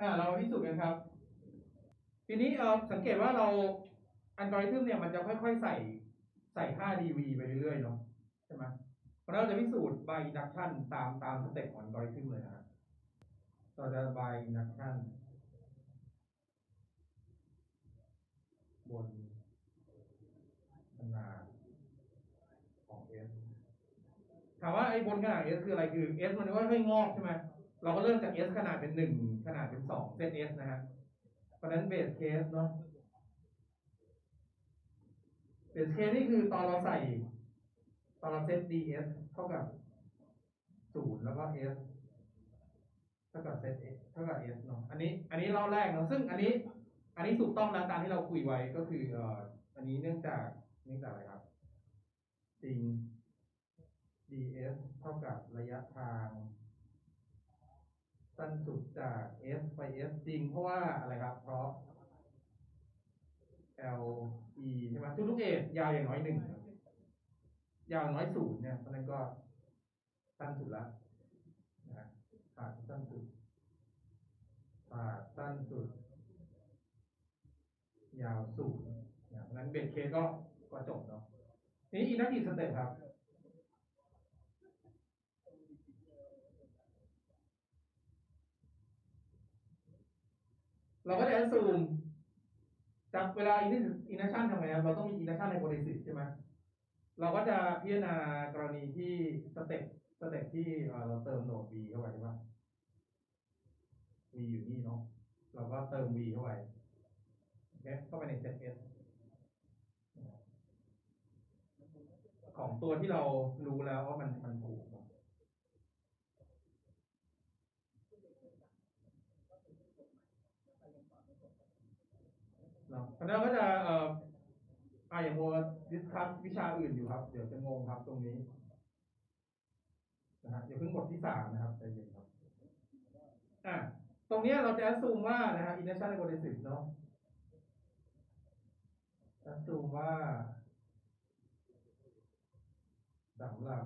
อ่าเราพิสูจน์กันครับ ทีนี้เออสังเกตว่าเราอัลกอริทึมเนี่ยมันจะค่อยๆใส่ใส่ค่า dv ไปเรื่อยๆเนาะใช่ไหมเพราะเราจะพิสูจน์ by induction ตามตามสเต็ปของอัลกอริทึมเลยนะครับเราจะ by induction บนขนาดของ s ถามว่าไอ้บนขนาด s คืออะไรคือ s มันก็ค่อยๆงอกใช่ไหม เราก็เริ่มจาก s ขนาดเป็นหนึ่งขนาดเป็นสองเซต s นะฮะเพราะฉะนั้นเบสเคสเนาะเบสเคสนี่คือตอนเราใส่ ตอนเราเซต ds เท่ากับศูนย์แล้วก็ s เท่ากับเซต s เท่ากับ s เนาะอันนี้ อันนี้เราแรกเนาะซึ่งอันนี้ อันนี้ถูกต้องนะตามที่เราคุยไว้ก็คือเอ่ออันนี้เนื่องจากเนื่องจากอะไรครับจริง ds เท่ากับระยะทาง สั้นสุดจาก s ไป s จริง เพราะว่าอะไรครับ เพราะ l e ใช่ไหมทุกๆเอยาวอย่างน้อยหนึ่งยาวน้อยศูนย์เนี่ยเพราะนั้นก็สั้นสุดละนะขาดสั้นสุดขาดสั้นสุด ยาวศูนย์นะเพราะนั้นเบสเคก็ก็จบเนาะนี้อีกนักกี่สเต็ปครับ เราก็จะซูมจากเวลาอินอินชันทำไงครับเราต้องมีอินดักชันในโปรดิสิตใช่ไหมเราก็จะพิจารณากรณีที่สเต็ปสเต็ปที่เราเติมโหนด v เข้าไปใช่ปะ v อยู่นี่เนาะเราก็เติม v เข้าไปโอเคเข้าไปในเซต s ของตัวที่เรารู้แล้วว่ามันมันถูก เราก็จะเอ่ออ่าอย่างโมดิสคัสวิชาอื่นอยู่ครับ เดี๋ยวจะงงครับตรงนี้นะฮะอย่าเพิ่งบทที่สามนะครับใจเย็นครับอะตรงนี้เราจะ assume ว่านะฮะ induction hypothesis เนาะ assume ว่าสำหรับ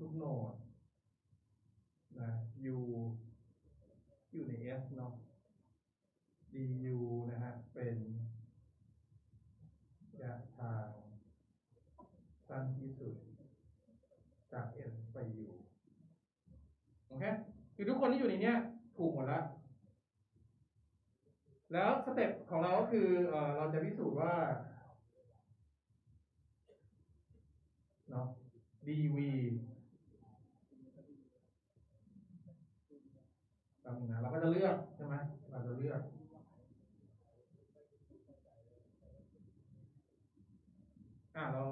ทุกๆโนดนะอยู่ใน S เนาะ du นะฮะ เป็นระยะทางสั้นที่สุดจาก S ไป u โอเค คือทุกคนที่อยู่ในเนี้ย ถูกหมดแล้ว แล้วสเต็ปของเราก็คือเออเราจะพิสูจน์ว่าเนาะ dv แป๊บนึงนะเราก็จะเลือกใช่ไหมเราจะเลือก อ่าเรา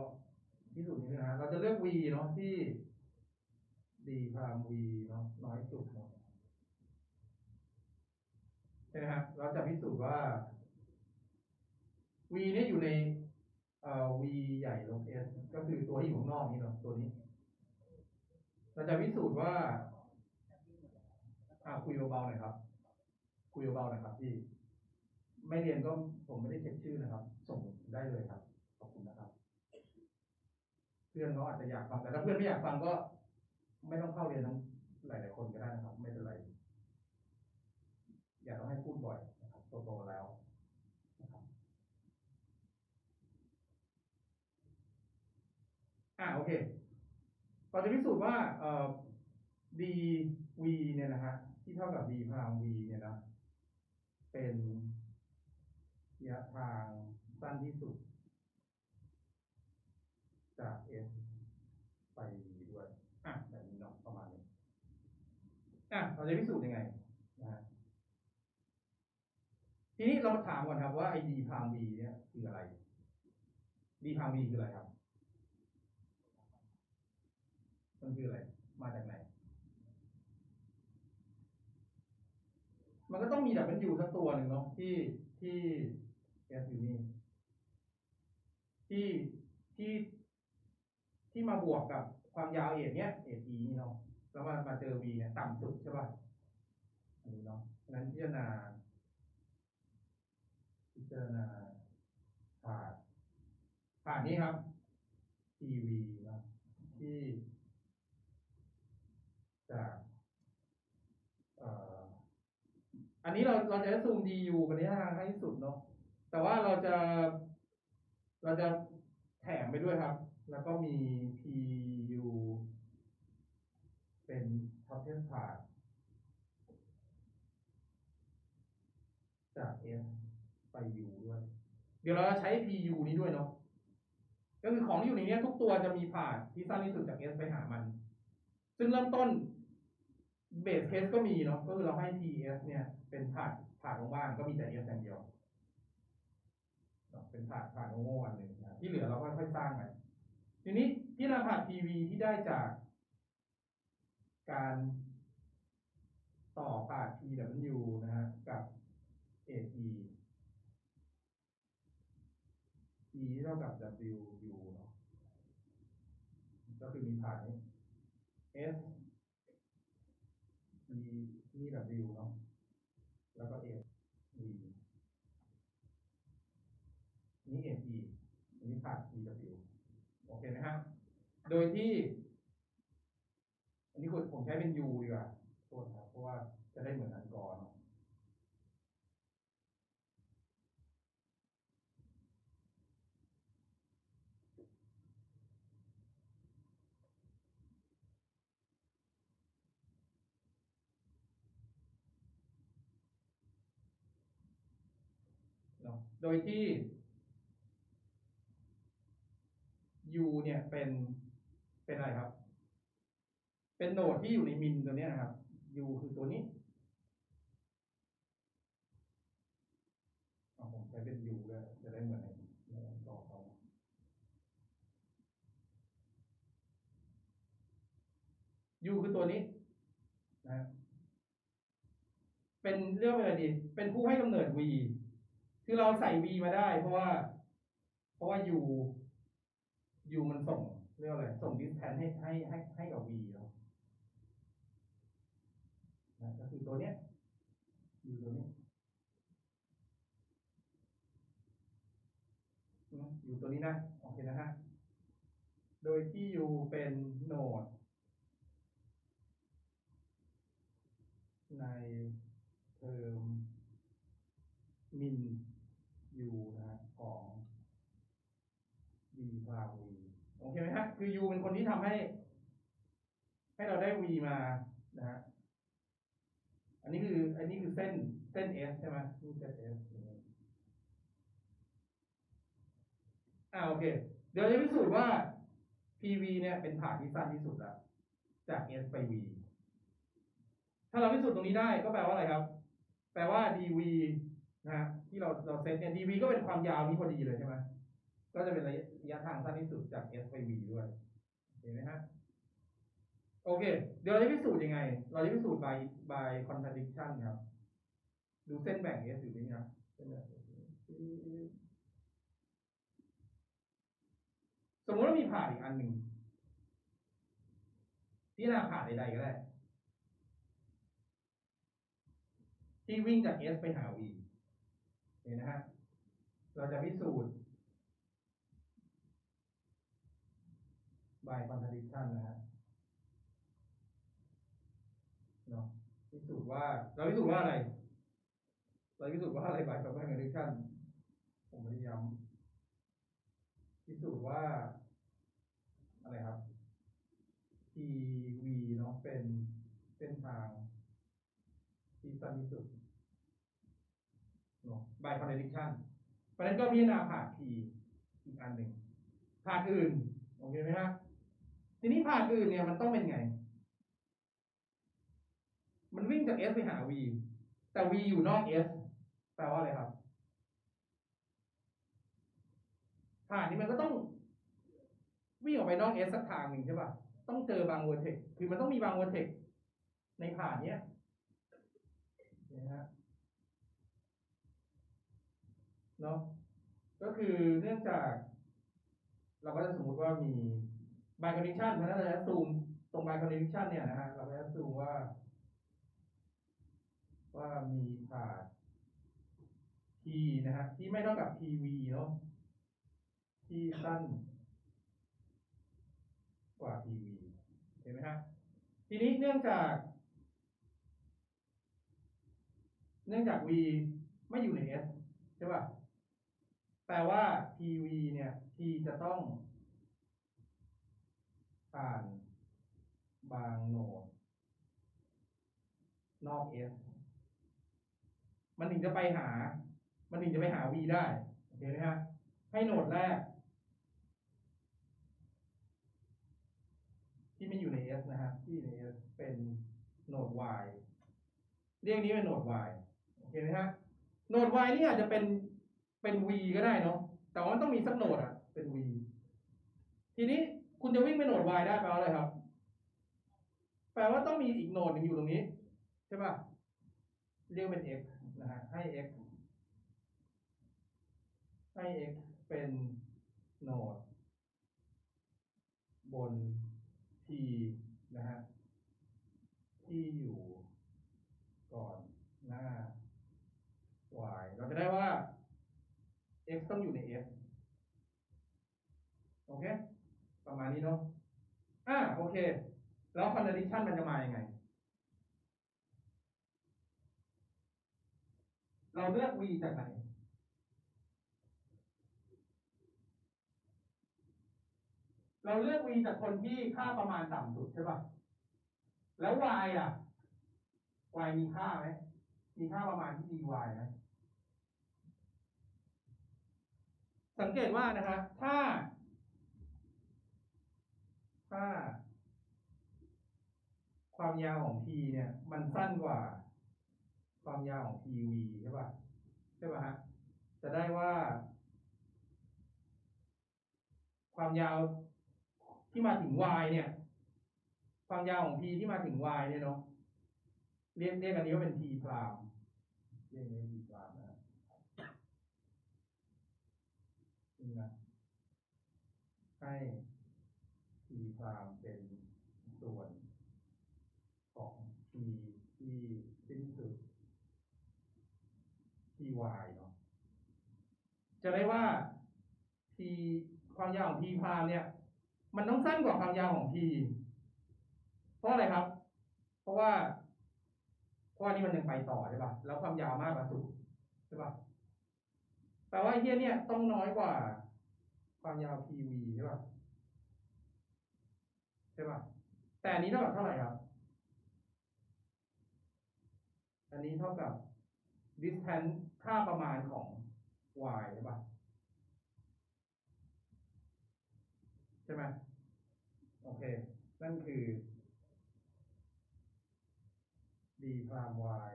พิสูจน์นี้นะฮะเราจะเลือก v เนาะที่ d พาม v เนาะน้อยสุดเนาะใช่ไหมฮะเราจะพิสูจน์ว่า v เนี่ยอยู่ในเอ่อ v ใหญ่ลบ s ก็คือตัวที่อยู่ข้างนอกนี่เนาะตัวนี้ เราจะพิสูจน์ว่าอ่าคุยเบาๆหน่อยครับ คุยเบาๆหน่อยครับพี่ ไม่เรียนก็ผมไม่ได้เช็คชื่อนะครับ ส่งได้เลยครับ เพื่อนเขาอาจจะอยากฟังแต่ถ้าเพื่อนไม่อยากฟังก็ไม่ต้องเข้าเรียนทั้งหลายๆคนก็ได้นะครับ ไม่เป็นไร อย่าต้องให้พูดบ่อยนะครับโตๆแล้วนะครับอ่าโอเคเราจะพิสูจน์ว่าเอ่อ dv เนี่ยนะฮะที่เท่ากับ d พาม v เนี่ยนะ เป็นระยะทางสั้นที่สุด จาก s ไปด้วยอะแบบนี้เนาะประมาณนี้อะเราจะพิสูจน์ยังไงนะฮะทีนี้เรามาถามก่อนครับว่าไอ้ d พาม v เนี่ยคืออะไร d พาม v คืออะไรครับ มันคืออะไร มาจากไหน มันก็ต้องมี W สักตัวหนึ่งเนาะที่ที่ S อยู่นี่ที่ที่ ที่มาบวกกับความยาวเอทเนี้ยเอท E นี่เนาะแล้วมามาเจอ V เนี่ยต่ำสุดใช่ป่ะอันนี้เนาะนั้นพิจารณา พิจารณาผ่านผ่านนี้ครับ TV นะที่จากเอ่ออันนี้เราเราจะซูม DU กันนี้ให้สุดเนาะแต่ว่าเราจะเราจะแถมไปด้วยครับ แล้วก็มี PU เป็น Total Part จาก S ไป U ด้วย เดี๋ยวเราจะใช้ PU นี้ด้วยเนาะ ก็คือของที่อยู่ในนี้ทุกตัวจะมีผ่านที่สั้นที่สุดจาก S ไปหามัน ซึ่งเริ่มต้นเบสเคสก็มีเนาะ ก็คือเราให้ PS เนี่ย เป็นผ่านผ่านว่างๆก็มีแต่ S อย่างเดียว เป็นผ่านผ่านโง่ๆอันหนึ่งนะที่เหลือเราก็ค่อยๆสร้างไป ทีนี้ที่เราผ่าน PV ที่ได้จากการต่อผ่าน PW นะฮะกับ AE E เท่ากับ W U เนาะก็คือมีผ่านนี้ S E นี่ W เนาะแล้วก็ S V นี่ S E อันนี้ผ่าน E W โอเคไหมฮะโดยที่ อันนี้ผมใช้เป็น U ดีกว่าโทษครับเพราะว่าจะได้เหมือนอันก่อนโดยที่ U เนี่ยเป็นเป็นอะไรครับ เป็นโหนดที่อยู่ในมินตัวนี้นะครับ U คือตัวนี้เอาผมใช้เป็น U เลยจะได้เหมือนในในอันต่อเขา U คือตัวนี้นะเป็นเรียกว่าอะไรดี เป็นผู้ให้กำเนิด V คือเราใส่ V มาได้ เพราะว่า เพราะว่า U U มันส่งเรียกว่าอะไรส่ง distance ให้ให้ให้ให้กับ V เนาะนะก็คือตัวเนี้ย U ตัวนี้อยู่ตัวนี้นะ โอเคนะฮะ โดยที่ U เป็นโนด ในเทอมมิน U นะฮะของ V พา V โอเคไหมฮะ คือ U เป็นคนที่ทำให้ ให้เราได้ V มานะฮะอันนี้คือ อันนี้คือเส้นเส้น S ใช่ไหมนี่เส้น S อย่างนี้อ่าโอเค เดี๋ยวจะพิสูจน์ว่า PV เนี่ยเป็นผ่านที่สั้นที่สุดล้วจาก S ไป V ถ้าเราพิสูจน์ตรงนี้ได้ก็แปลว่าอะไรครับ แปลว่า dv นะฮะที่เราเราเซตเนี่ย dv ก็เป็นความยาวนี้พอดีเลยใช่ไหม ก็จะเป็นระยะทางสั้นที่สุดจาก s ไป v ด้วย เห็นไหมฮะ โอเค เดี๋ยวเราจะพิสูจน์ยังไง เราจะพิสูจน์ by by contradiction ครับ ดูเส้นแบ่ง s อยู่นี่นะเส้นแบ่งสมมติว่ามีผ่านอีกอันหนึ่งพิจารณาผ่านใดๆก็ได้ ที่วิ่งจาก S ไปหา V เห็นนะฮะ เราจะพิสูจน์ by contradiction นะฮะเนาะพิสูจน์ว่า เราพิสูจน์ว่าอะไร เราพิสูจน์ว่าอะไร by contradiction ผมไม่ได้ย้ำพิสูจน์ว่า อะไรครับ PV เนาะเป็นเส้นทางที่สั้นที่สุดเนาะ by contradiction เพราะฉะนั้นก็พิจารณาผ่าน P อีกอันหนึ่งผ่านอื่น โอเคไหมฮะ ทีนี้ผ่านอื่นเนี่ยมันต้องเป็นไง มันวิ่งจาก S ไปหา V แต่ V อยู่นอก S แปลว่าอะไรครับผ่านนี้มันก็ต้องวิ่งออกไปนอก S สักทางหนึ่งใช่ป่ะ ต้องเจอบาง vertex คือมันต้องมีบาง vertex ในผ่านเนี้ยนะฮะเนาะก็คือเนื่องจาก เราก็จะสมมติว่ามี by condition เพราะฉะนั้นเราจะซูมตรง by condition เนี่ยนะฮะเราจะซูมว่า ว่ามีผ่าน p นะฮะที่ไม่เท่ากับ pv เนาะที่สั้นกว่า pv เห็นไหมฮะทีนี้เนื่องจาก เนื่องจาก v ไม่อยู่ใน s ใช่ป่ะแปลว่า pv เนี่ย p จะต้อง ผ่านบางโหนด นอก s มันถึงจะไปหา มันถึงจะไปหา v ได้ โอเคไหมฮะ ให้โหนดแรก ที่ไม่อยู่ใน s นะฮะ ที่ใน s เป็นโหนด y เรียกนี้เป็นโหนด y โอเคไหมฮะ โหนด y นี่อาจจะเป็น เป็น v ก็ได้เนาะ แต่ว่ามันต้องมีสักโหนดอะเป็น v ทีนี้ คุณจะวิ่งไปโหนด y ได้แปลว่าอะไรครับ แปลว่าต้องมีอีกโหนดหนึ่งอยู่ตรงนี้ ใช่ป่ะ เรียกเป็น x นะฮะ ให้ x ให้ x เป็นโหนด บน t นะฮะ ที่อยู่ก่อนหน้า y เราจะได้ว่า x ต้องอยู่ใน s โอเค ประมาณนี้เนาะอ่าโอเค แล้ว contradiction มันจะมาอยังไง เราเลือก v จากไหนเราเลือก v จากคนที่ค่าประมาณต่ำสุดใช่ป่ะ แล้ว y อะ y มีค่าไหม มีค่าประมาณที่ dy ไหมสังเกตว่านะฮะถ้า ถ้า ความยาวของ t เนี่ย มันสั้นกว่า ความยาวของ tv ใช่ป่ะใช่ป่ะฮะจะได้ว่า ความยาวที่มาถึง y เนี่ย ความยาวของ t ที่มาถึง y เนี่ยเนาะเรียกเรียกอันนี้ว่าเป็น t พรามเรียกอันนี้ว่า t พรามนะฮะนี่นะให้ t พรามเป็นส่วนของ t ที่สิ้นสุด t y เนาะจะได้ว่า t ความยาวของ t พาเนี่ย มันต้องสั้นกว่าความยาวของ t เพราะอะไรครับ เพราะว่าเพราะว่านี่มันยังไปต่อใช่ป่ะแล้วความยาวมากกว่าสุดใช่ป่ะแปลว่าเฮียเนี่ยต้องน้อยกว่าความยาว pv ใช่ป่ะ ใช่ป่ะแต่อันนี้เท่ากับเท่าไหร่ครับ อันนี้เท่ากับ distance ค่าประมาณของ y ใช่ป่ะใช่ไหมโอเค นั่นคือ d พราม y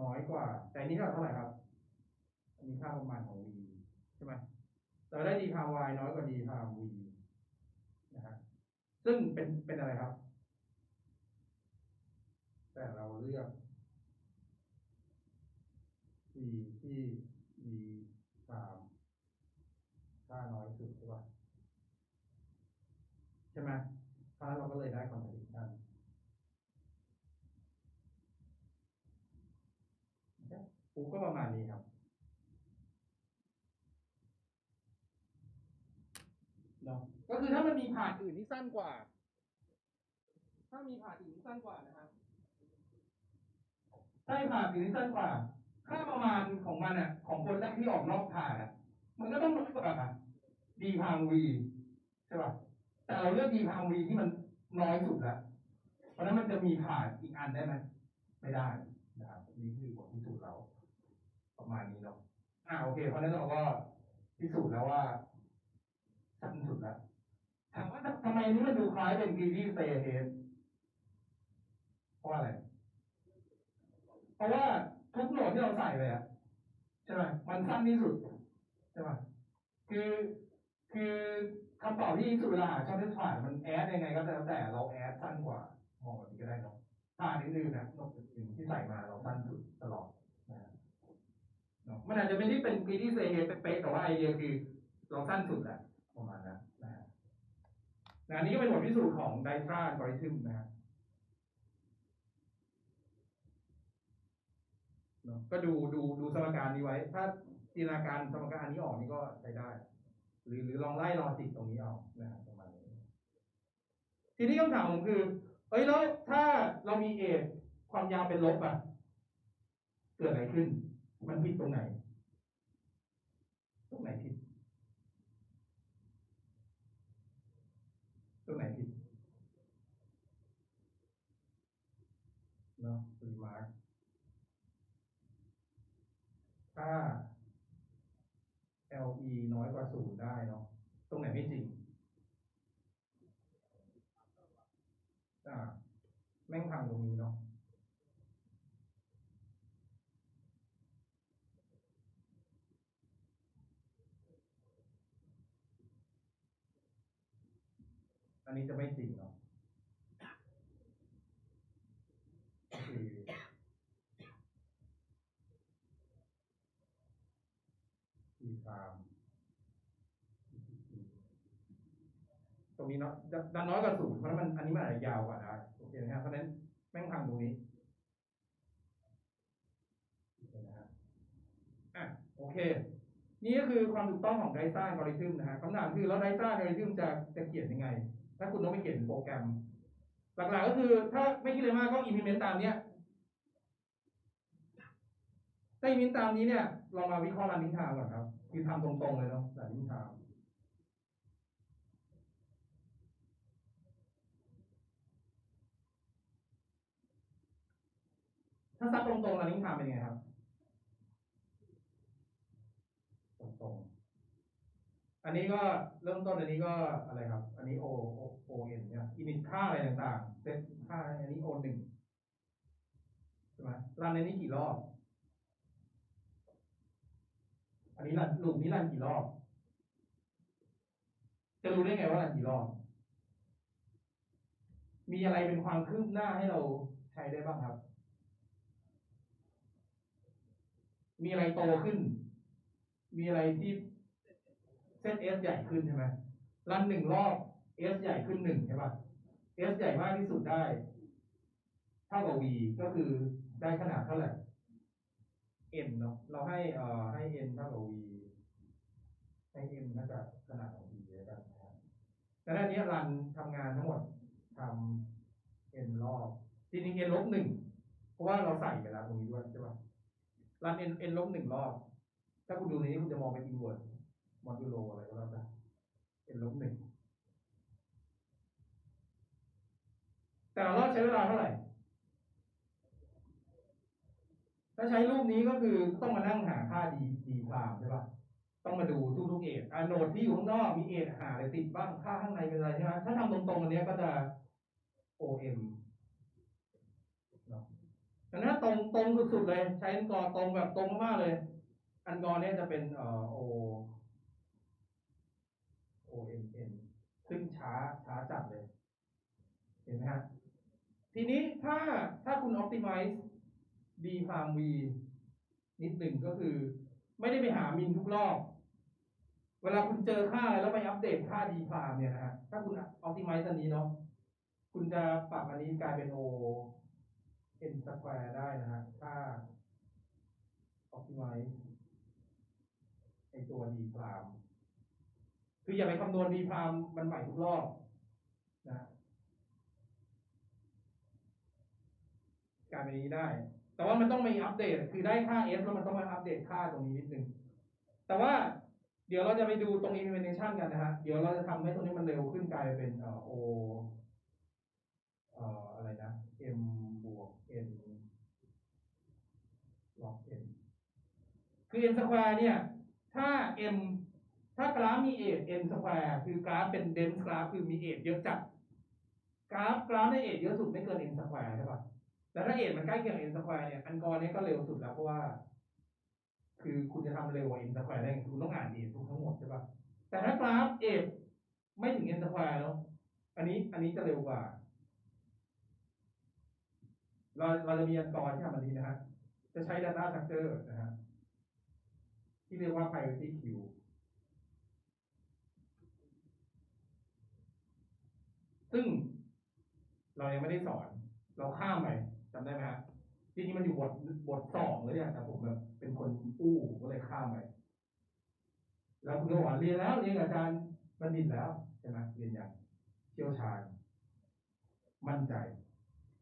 น้อยกว่า แต่อันนี้เท่ากับเท่าไหร่ครับ อันนี้ค่าประมาณของ v ใช่ไหมเราได้ d พราม y น้อยกว่า d พราม v นะฮะ ซึ่งเป็นเป็นอะไรครับ แต่เราเลือก v ที่ d พรามค่าน้อยสุดใช่ป่ะใช่ไหมเพราะนั้นเราก็เลยได้ contradiction ปุ๊บก็ประมาณนี้ครับเนาะก็คือถ้ามันมีผ่าน สั้นกว่า ถ้ามีผ่านอื่นที่สั้นกว่านะครับถ้ผ่านอื่นที่สั้นกว่า ค่าประมาณของมันอะ ของคนแรกที่ออกนอกผ่านอะ มันก็ต้องน้อยกว่าดีพามวีใช่ป่ะแต่เราเลือกดีพามวีที่มันน้อยสุดแล้วเพราะนั้นมันจะมีผ่าอีกอันได้ไหมไม่ได้นะครับนี่คือบทพิสูจน์เราประมาณนี้เนาะอ่าโอเค เพราะฉะนั้นเราก็พิสูจน์แล้วว่าสั้นสุดแล้ว ถามว่าทำไมนี้มันดูคล้ายเป็นกีดีเซเฮดเพราะอะไร เพราะว่าทุกโหนดที่เราใส่ไปอะใช่ไหมมันสั้นที่สุดใช่ไหมคือคือคำตอบที่สุดเวลาหาช่องที่ผ่านมันแอดยังไงก็แล้วแต่เราแอดสั้นกว่ามองแบบนี้ก็ได้เนาะผ่านอื่นๆนะนกอื่นที่ใส่มาเราสั้นสุดตลอดนะมันอาจจะไม่ได้เป็นปีที่เซเฮเป๊ะแต่ว่าไอเดียคือเราสั้นสุดแหละประมาณนั้น นะนะอันนี้ก็เป็นบทพิสูจน์ของไดทราอัลกอริทึมนะฮะเนาะก็ดูดูดูสมการนี้ไว้ ถ้าจินตนาการสมการนี้ออกนี่ก็ใช้ได้ หรือหรือลองไล่ลอจิกตรงนี้เอานะฮะประมาณนี้ทีนี้คำถามผมคือ เอ้ยแล้วถ้าเรามีเอความยาวเป็นลบอะ เกิดอะไรขึ้น มันผิดตรงไหน ตรงไหนผิด ตรงไหนผิดเนาะรีมาร์ค ถ้า LE น้อยกว่าศูนย์ได้เนาะตรงไหนไม่จริงอ่าแม่งพังตรงนี้เนาะอันนี้จะไม่จริงเนาะก็คือทีฟาร์มตรงนี้ เนาะดันดันน้อยกว่าศูนย์เพราะฉะนั้นมันอันนี้มันอาจจะยาวกว่าได้โอเคไหมครับเพราะฉะนั้นแม่งพังตรงนี้โอเคนะฮะอะโอเค นี่ก็คือความถูกต้องของไดซ่าอัลกอริทึมนะฮะคำถามคือแล้วไดซ่าอัลกอริทึมจะจะเขียนยังไง ถ้าคุณต้องไปเขียนโปรแกรม หลักๆก็คือ ถ้าไม่คิดเลยมากก็ implement ตามเนี้ยถ้า implement ตามนี้เนี่ยลองมาวิเคราะห์ running time ก่อนครับ คือทำตรงๆเลยเนาะ running time ถ้าซักตรงๆ running time เป็นยังไงครับ ตรงๆ อันนี้ก็เริ่มต้นอันนี้ก็อะไรครับ อันนี้ O O O N เอ็นเนี่ย init ค่าอะไรต่างๆเซตค่าอันนี้ O หนึ่งใช่ไหมรันในนี้กี่รอบ อันนี้รันลูปนี้รันกี่รอบ จะรู้ได้ไงว่ารันกี่รอบ มีอะไรเป็นความคืบหน้าให้เราใช้ได้บ้างครับ มีอะไรโตขึ้น มีอะไรที่เส้น S ใหญ่ขึ้นใช่ไหมรันหนึ่งรอบ S ใหญ่ขึ้นหนึ่งใช่ป่ะ S ใหญ่มากที่สุดได้ เท่ากับ V ก็คือได้ขนาดเท่าไหร่ N เนาะเราให้เอ่อให้ N เท่ากับ V ให้ N เท่ากับขนาดของ V แล้วกันนะครับแต่ด้านนี้รันทำงานทั้งหมดทำ N รอบจริงๆ N ลบหนึ่งเพราะว่าเราใส่ไปแล้วตรงนี้ด้วยใช่ป่ะ รัน N N ลบหนึ่งรอบ ถ้าคุณดูในนี้คุณจะมองเป็น inward มอดูโลอะไรก็แล้วแต่ N ลบหนึ่งแต่ละรอบใช้เวลาเท่าไหร่ ถ้าใช้รูปนี้ก็คือต้องมานั่งหาค่าดีดีพรามใช่ปะต้องมาดูทุกๆเอทอ่าโนดที่อยู่ข้างนอกมีเอทหาอะไรติดบ้างค่าข้างในเป็นอะไรใช่ไหมถ้าทำตรงๆอันเนี้ยก็จะ OM เนาะ ดังนั้นตรงตรงสุดๆเลย ใช้อันกอตรงแบบตรงมากๆเลย อันกอเนี่ยจะเป็นเอ่อ O O M N ซึ่งช้าช้าจัดเลย เห็นไหมฮะทีนี้ถ้าถ้าคุณ optimize d farm v นิดหนึ่งก็คือ ไม่ได้ไปหามินทุกรอบ เวลาคุณเจอค่าอะไรแล้วไปอัปเดตค่า d farm เนี่ยนะฮะถ้าคุณ optimize อันนี้เนาะคุณจะปรับอันนี้กลายเป็น o n square ได้นะฮะ ถ้า optimize ไอตัว d farm คืออย่าไปคำนวณ d farm มันใหม่ทุกรอบนะกายเป็นนี้ได้ แต่ว่ามันต้องมีอัปเดต คือได้ค่า s แล้วมันต้องมาอัปเดตค่าตรงนี้นิดนึง แต่ว่าเดี๋ยวเราจะไปดูตรง implementation กันนะฮะ เดี๋ยวเราจะทำให้ตรงนี้มันเร็วขึ้นกลายเป็นเอ่อ o เอ่ออะไรนะ m บวก n log n คือ n square เนี่ย ถ้า m ถ้ากราฟมีเอท n square คือกราฟเป็น dense กราฟคือมีเอทเยอะจัดกราฟกราฟในเอทเยอะสุดไม่เกิน n square ใช่ปะแล้วถ้าเอทมันใกล้เคียง n square เนี่ยอันกอร์เนี่ยก็เร็วสุดแล้วเพราะว่า คือคุณจะทำเร็วกว่า n square ได้ไงคุณต้องอ่านเอททุกทั้งหมดใช่ปะแต่ถ้ากราฟเอทไม่ถึง n square เนาะอันนี้อันนี้จะเร็วกว่าเราเราจะมีอันกอร์ที่ทำอันนี้นะฮะ จะใช้ data structure นะฮะ ที่เรียกว่า priority queue ซึ่งเรายังไม่ได้สอน เราข้ามไปจำได้ไหมฮะจริงๆมันอยู่บทบทสองเลยเนี่ยแต่ผมแบบเป็นคนอู้ผมก็เลยข้ามไปแล้วคุณก็บอกว่าเรียนแล้วเรียนกับอาจารย์บัณฑิตแล้วใช่ไหมเรียนอย่างเชี่ยวชาญ มั่นใจ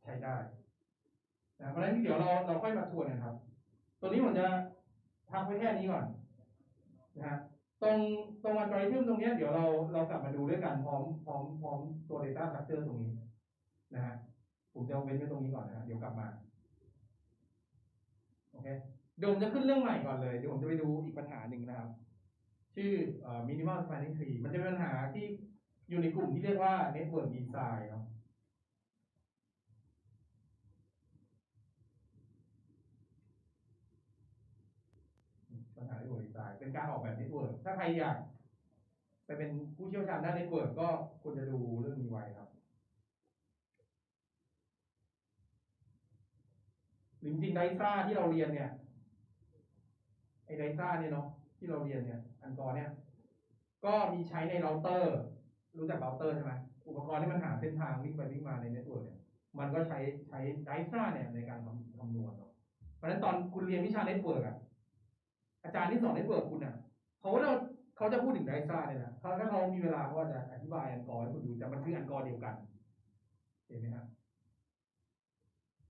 ใช้ได้นะเพราะฉะนั้นเดี๋ยวเราเราค่อยมาทวนนะครับ ตัวนี้ผมจะทำไว้แค่นี้ก่อน นะฮะตรงตรงอัลกอริทึมตรงนี้เดี๋ยวเราเรากลับมาดูด้วยกันพร้อมพร้อมพร้อมตัว Data Structure ตรงนี้นะฮะผมจะเว้นไว้ตรงนี้ก่อนนะฮะเดี๋ยวกลับมาโอเคเดี๋ยวผมจะขึ้นเรื่องใหม่ก่อนเลยเดี๋ยวผมจะไปดูอีกปัญหาหนึ่งนะครับ ชื่อเอ่อ minimal spanning tree มันจะเป็นปัญหาที่อยู่ในกลุ่มที่เรียกว่า network design เนาะ ปัญหา network design เป็น การออกแบบ network ถ้าใครอยาก ไปเป็นผู้เชี่ยวชาญด้าน network ก็ควรจะดูเรื่องนี้ไว้ครับหรือจริงไดซ่าที่เราเรียนเนี่ยไอ้ไดซ่าเนี่ยเนาะที่เราเรียนเนี่ย อันกอร์เนี่ย ก็มีใช้ในเราเตอร์ รู้จักเราเตอร์ใช่ไหมอุปกรณ์ที่มันหาเส้นทางวิ่งไปวิ่งมาในเน็ตเวิร์กเนี่ยมันก็ใช้ใช้ไดซ่าเนี่ยในการคำคำนวณเนาะเพราะฉะนั้นตอนคุณเรียนวิชาเน็ตเวิร์กอะ อาจารย์ที่สอนในเวิร์กคุณอะเขาเราเขาจะพูดถึงไดซ่าเนี่ยนะเขาถ้าเขามีเวลาเขาก็จะอธิบายอันกอร์ให้คุณดูแต่มันคืออันกอร์เดียวกัน เห็นไหมครับ